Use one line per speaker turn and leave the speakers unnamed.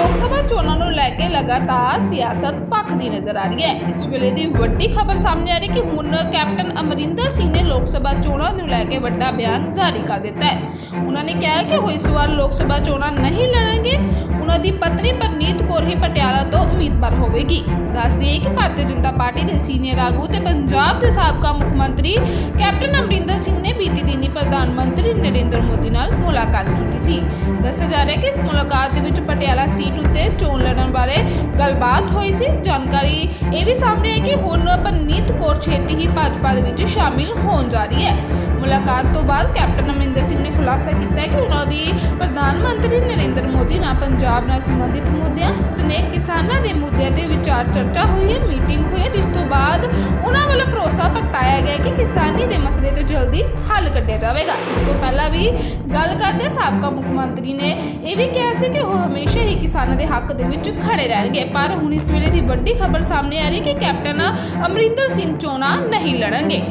ਲੋਕ ਸਭਾ ਚੋਣਾਂ ਨੂੰ ਲੈ ਕੇ ਲਗਾਤਾਰ ਸਿਆਸਤ ਭਖਦੀ ਨਜ਼ਰ ਆ ਰਹੀ ਹੈ। ਇਸ ਵੇਲੇ ਦੀ ਵੱਡੀ ਖਬਰ ਸਾਹਮਣੇ ਆ ਰਹੀ ਕਿ ਹੁਣ ਕੈਪਟਨ ਅਮਰਿੰਦਰ ਸਿੰਘ ਨੇ ਲੋਕ ਸਭਾ ਚੋਣਾਂ ਨੂੰ ਲੈ ਕੇ ਵੱਡਾ ਬਿਆਨ ਜਾਰੀ ਕਰ ਦਿੱਤਾ ਹੈ। ਉਹਨਾਂ ਨੇ ਕਿਹਾ ਕਿ ਉਹ ਇਸ ਵਾਰ ਲੋਕ ਸਭਾ ਚੋਣਾਂ ਨਹੀਂ ਲੜਨਗੇ। ਉਹਨਾਂ ਦੀ ਪਤਨੀ ਪਰਨੀਤ ਕੌਰ ਹੀ ਪਟਿਆਲਾ ਤੋਂ ਉਮੀਦਵਾਰ ਹੋਵੇਗੀ। ਦੱਸ ਦਈਏ ਕਿ ਭਾਰਤੀ ਜਨਤਾ ਪਾਰਟੀ ਦੇ ਸੀਨੀਅਰ ਆਗੂ ਤੇ ਪੰਜਾਬ ਦੇ ਸਾਬਕਾ ਮੁੱਖ ਮੰਤਰੀ ਕੈਪਟਨ ਅਮਰਿੰਦਰ ਸਿੰਘ ਬੀਤੀ ਦਿਨੀ ਪ੍ਰਧਾਨ ਮੰਤਰੀ ਨਰਿੰਦਰ ਮੋਦੀ ਨਾਲ ਮੁਲਾਕਾਤ ਕੀਤੀ ਸੀ। ਦੱਸਿਆ ਜਾ ਰਿਹਾ ਹੈ ਕਿ ਇਸ ਮੁਲਾਕਾਤ ਦੇ ਵਿੱਚ ਪਟਿਆਲਾ ਸੀਟ ਉੱਤੇ ਚੋਣ ਲੜਨ ਬਾਰੇ ਗੱਲਬਾਤ ਹੋਈ ਸੀ। ਜਾਣਕਾਰੀ ਇਹ ਵੀ ਸਾਹਮਣੇ ਹੈ ਕਿ ਹੁਣ ਪਰਨੀਤ ਕੌਰ ਛੇਤੀ ਹੀ ਭਾਜਪਾ ਦੇ ਵਿੱਚ ਸ਼ਾਮਿਲ ਹੋਣ ਜਾ ਰਹੀ ਹੈ। ਮੁਲਾਕਾਤ ਤੋਂ ਬਾਅਦ ਕੈਪਟਨ ਅਮਰਿੰਦਰ ਸਿੰਘ ਨੇ ਖੁਲਾਸਾ ਕੀਤਾ ਕਿ ਉਹਨਾਂ ਦੀ ਪ੍ਰਧਾਨ ਮੰਤਰੀ ਨਰਿੰਦਰ ਮੋਦੀ ਨਾਲ ਪੰਜਾਬ ਨਾਲ ਸੰਬੰਧਿਤ ਮੁੱਦਿਆਂ, ਸਨੇਕ ਕਿਸਾਨਾਂ ਦੇ ਮੁੱਦਿਆਂ ਤੇ ਵਿਚਾਰ ਚਰਚਾ ਹੋਈ ਹੈ, ਮੀਟਿੰਗ ਹੋਈ ਹੈ, ਜਿਸ ਤੋਂ ਬਾਅਦ ਉਹਨਾਂ ਵੱਲੋਂ ਗਿਆ ਕਿ ਕਿਸਾਨੀ ਦੇ ਮਸਲੇ ਤੋਂ ਜਲਦੀ ਹੱਲ ਕੱਢਿਆ ਜਾਵੇਗਾ। ਇਸ ਤੋਂ ਪਹਿਲਾਂ ਵੀ ਗੱਲ ਕਰਦੇ ਸਾਬਕਾ ਮੁੱਖ ਮੰਤਰੀ ਨੇ ਇਹ ਵੀ ਕਿਹਾ ਸੀ ਕਿ ਉਹ ਹਮੇਸ਼ਾ ਹੀ ਕਿਸਾਨਾਂ ਦੇ ਹੱਕ ਦੇ ਵਿੱਚ ਖੜੇ ਰਹਿਣਗੇ। ਪਰ ਹੁਣ ਇਸ ਵੇਲੇ ਦੀ ਵੱਡੀ ਖਬਰ ਸਾਹਮਣੇ ਆ ਰਹੀ ਹੈ ਕਿ ਕੈਪਟਨ ਅਮਰਿੰਦਰ ਸਿੰਘ ਚੋਣਾਂ ਨਹੀਂ ਲੜਨਗੇ।